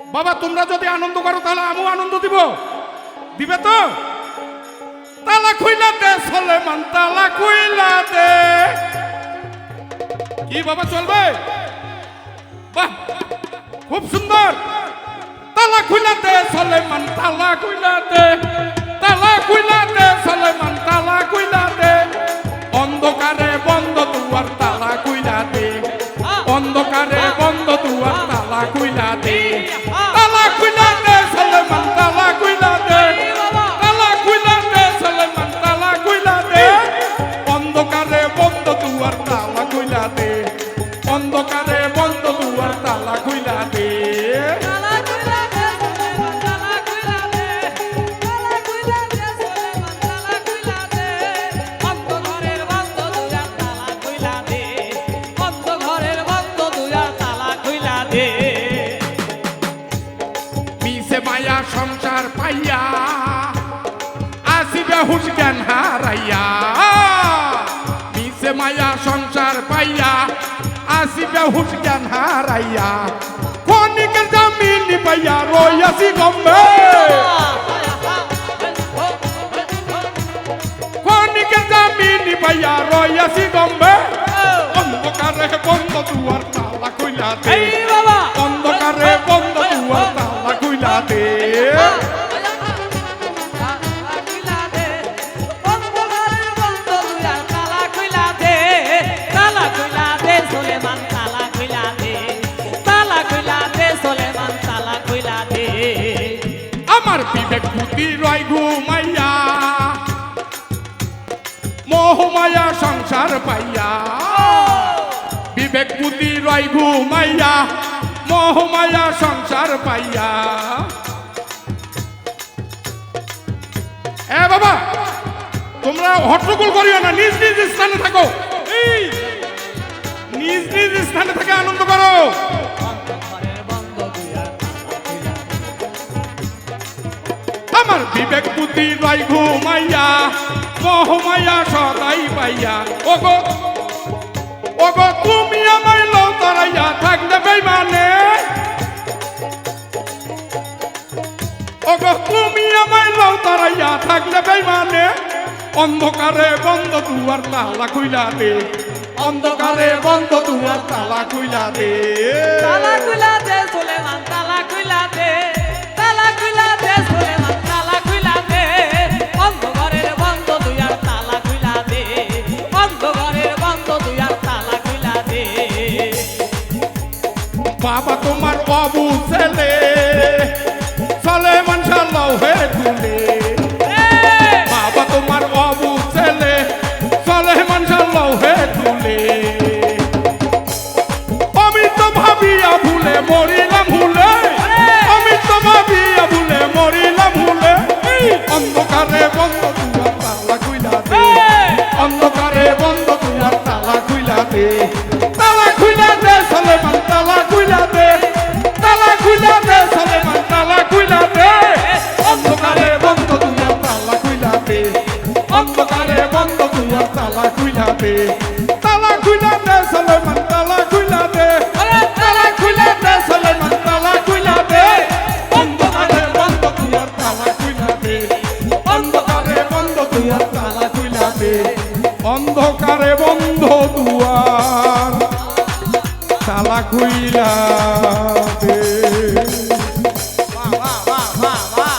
বাবা, তোমরা যদি আনন্দ করো, তাহলে আমিও আনন্দ দিব। দিবে তো? তালা খুইলা দে, সলেমান, তালা খুইলা দে। কি বাবা, চলবে? বাহ, খুব সুন্দর। তালা খুইলা দে, সলেমান, তালা খুইলা দে। তালা খুইলা দে, সলেমান, তালা খুইলা অন্ধকারে বন্ধ দুয়ার তালা খুইলা দে। অন্ধকারে বন্ধ দুয়ার তালা খুইলা দে। তালা কইলা দে কইলা কইলা কইলা মায়া সংসার পাইয়া আসিবে হুশ জ্ঞান হারাইয়া। মায়া সংসার পাইয়া আসিবে হুশ জ্ঞান হারাইয়া। ক্ষণিকের জামিন পাইয়া রইয়াছি গম্বে। ক্ষণিকের জামিন পাইয়া রইয়াছি গম্বে। অন্ধকারে বন্ধ দুয়ার তালা কইলা দে। অন্ধকারে বন্ধ দুয়ার তালা কইলা দে। আমার বিবেক বুদ্ধি রয় ঘুমাইয়া মোহমায়া সংসার পাইয়া। বিবেক বুদ্ধি রয় ঘুমাইয়া মোহমায়া সংসার পাইয়া। এ বাবা, তোমরা হট্টগোল করিও না, নিজ নিজ স্থানে থাকো। আমার বিবেক বুদ্ধি রয় ঘুমাইয়া মোহমাইয়া সদাই পাইয়া। ওগো ওগো, তুমি আমায় লও তরাইয়া, থাকলে বেইমানে। ওগো, তুমি আমায় লও তরাইয়া, থাকলে বেইমানে। অন্ধকারে বন্ধ দুয়ার তালা খুইলা দে। অন্ধকারে বন্ধ দুয়ার তালা খুইলা দে। তালা খুলা দে, সুলেমান। বাবা তোমার বাবু ছেলে। চলে মানুষের লহে তুলে বাবা তোমার বাবু ছেলে। চলে মানুষের লহে তুলে আমি তো ভাবিয়া ভুলে মরিলাম ভুলে। আমি তো ভাবিয়া ভুলে মরিলাম ভুলে। অন্ধকারে বন্ধ দুয়ার তালা খুইলা অন্ধকারে বন্ধ দুয়ার তালা খুইলা দে। তালা খুইলা দে তালা খুইলা দে সলমান তালা খুইলা দে আরে তালা খুইলা দে সলমান তালা খুইলা দে বন্ধ আরে বন্ধ তুই আর তালা খুইলা দে বন্ধ আরে বন্ধ তুই আর তালা খুইলা দে অন্ধকারে বন্ধ দুয়ার তালা খুইলা দে